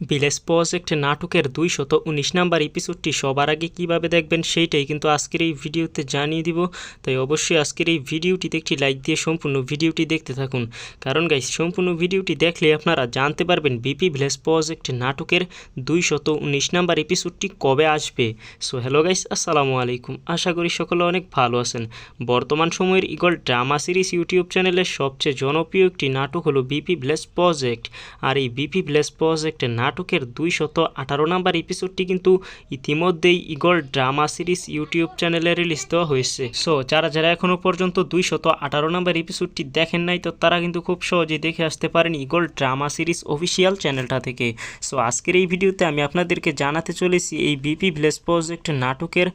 Village project নাটকের দুইশত উনিশ নাম্বার এপিসোডটি সবার আগে কীভাবে দেখবেন সেইটাই কিন্তু আজকের এই ভিডিওতে জানিয়ে দিব। তাই অবশ্যই আজকের এই ভিডিওটিতে একটি লাইক দিয়ে সম্পূর্ণ ভিডিওটি দেখতে থাকুন। কারণ গাইস সম্পূর্ণ ভিডিওটি দেখলে আপনারা জানতে পারবেন বিপি ভিলেজ প্রজেক্ট নাটকের দুইশত উনিশ নাম্বার এপিসোডটি কবে আসবে। সো হ্যালো গাইস আসসালামু আলাইকুম। আশা করি সকলে অনেক ভালো আছেন। বর্তমান সময়ের ইগল ড্রামা সিরিজ ইউটিউব চ্যানেলের সবচেয়ে জনপ্রিয় একটি নাটক হলো বিপি ভিলেজ প্রজেক্ট আর এই বিপি ভিলেজ প্রজেক্ট নাটকের দুইশত আঠারো নাম্বার এপিসোডটি কিন্তু ইতিমধ্যেই ইগল ড্রামা সিরিজ ইউটিউব চ্যানেলে রিলিজ দেওয়া হয়েছে। সো যারা যারা এখনও পর্যন্ত দুইশত আঠারো নাম্বার এপিসোডটি দেখেন নাই, তো তারা কিন্তু খুব সহজেই দেখে আসতে পারেন ইগল ড্রামা সিরিজ অফিসিয়াল চ্যানেলটা থেকে। সো আজকের এই ভিডিওতে আমি আপনাদেরকে জানাতে চলেছি এই বিপি ভিলেজ প্রজেক্ট নাটকের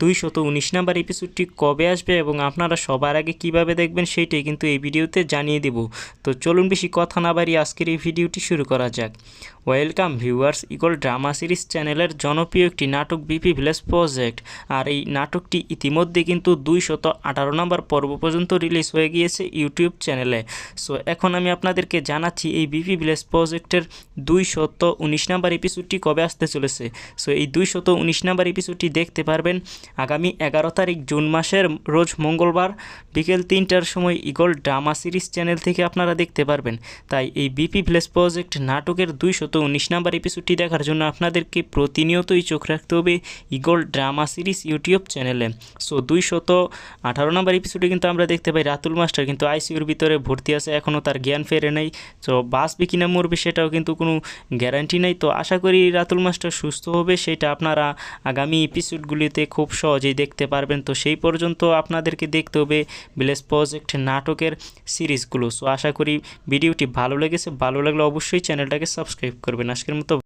দুইশত উনিশ নাম্বার এপিসোডটি কবে আসবে এবং আপনারা সবার আগে কীভাবে দেখবেন সেইটাই কিন্তু এই ভিডিওতে জানিয়ে দেব। তো চলুন বেশি কথা না বাড়িয়ে আজকের এই ভিডিওটি শুরু করা যাক। Welcome viewers Eagle Drama Series চ্যানেলের জনপ্রিয় একটি নাটক বিপি ভিলেজ প্রজেক্ট আর এই নাটকটি ইতিমধ্যে কিন্তু দুইশত আঠারো নম্বর পর্ব পর্যন্ত রিলিজ হয়ে গিয়েছে ইউটিউব চ্যানেলে সো এখন আমি আপনাদেরকে জানাচ্ছি এই বিপি ভিলেজ প্রজেক্টের দুইশত উনিশ নাম্বার এপিসোডটি কবে আসতে চলেছে। সো এই দুইশত উনিশ নাম্বার এপিসোডটি দেখতে পারবেন আগামী এগারো তারিখ জুন মাসের রোজ মঙ্গলবার বিকেল তিনটার সময় ইগল ড্রামা সিরিজ চ্যানেল থেকে আপনারা দেখতে পারবেন। তাই এই বিপি ভিলেজ প্রজেক্ট নাটকের দুইশত উনিশ নাম্বার এপিসোডটি দেখার জন্য আপনাদেরকে প্রতিনিয়তই চোখ রাখতে হবে ইগল ড্রামা সিরিজ ইউটিউব চ্যানেলে। সো দুইশত আঠারো নাম্বার এপিসোডে কিন্তু আমরা দেখতে পাই রাতুল মাস্টার কিন্তু আইসিউর ভিতরে ভর্তি আছে এখনও তার জ্ঞান ফেরে নেই। তো বাঁচবে কিনা মরবে সেটাও কিন্তু কোনো গ্যারান্টি নেই। তো আশা করি রাতুল মাস্টার সুস্থ হবে, সেটা আপনারা আগামী এপিসোডগুলিতে খুব সহজেই দেখতে পারবেন। তো সেই পর্যন্ত আপনাদেরকে দেখতে হবে ভিলেজ প্রজেক্ট নাটকের সিরিজগুলো। সো আশা করি ভিডিওটি ভালো লেগেছে, ভালো লাগলে অবশ্যই চ্যানেলটাকে সাবস্ক্রাইব করবেন। আজকের মতো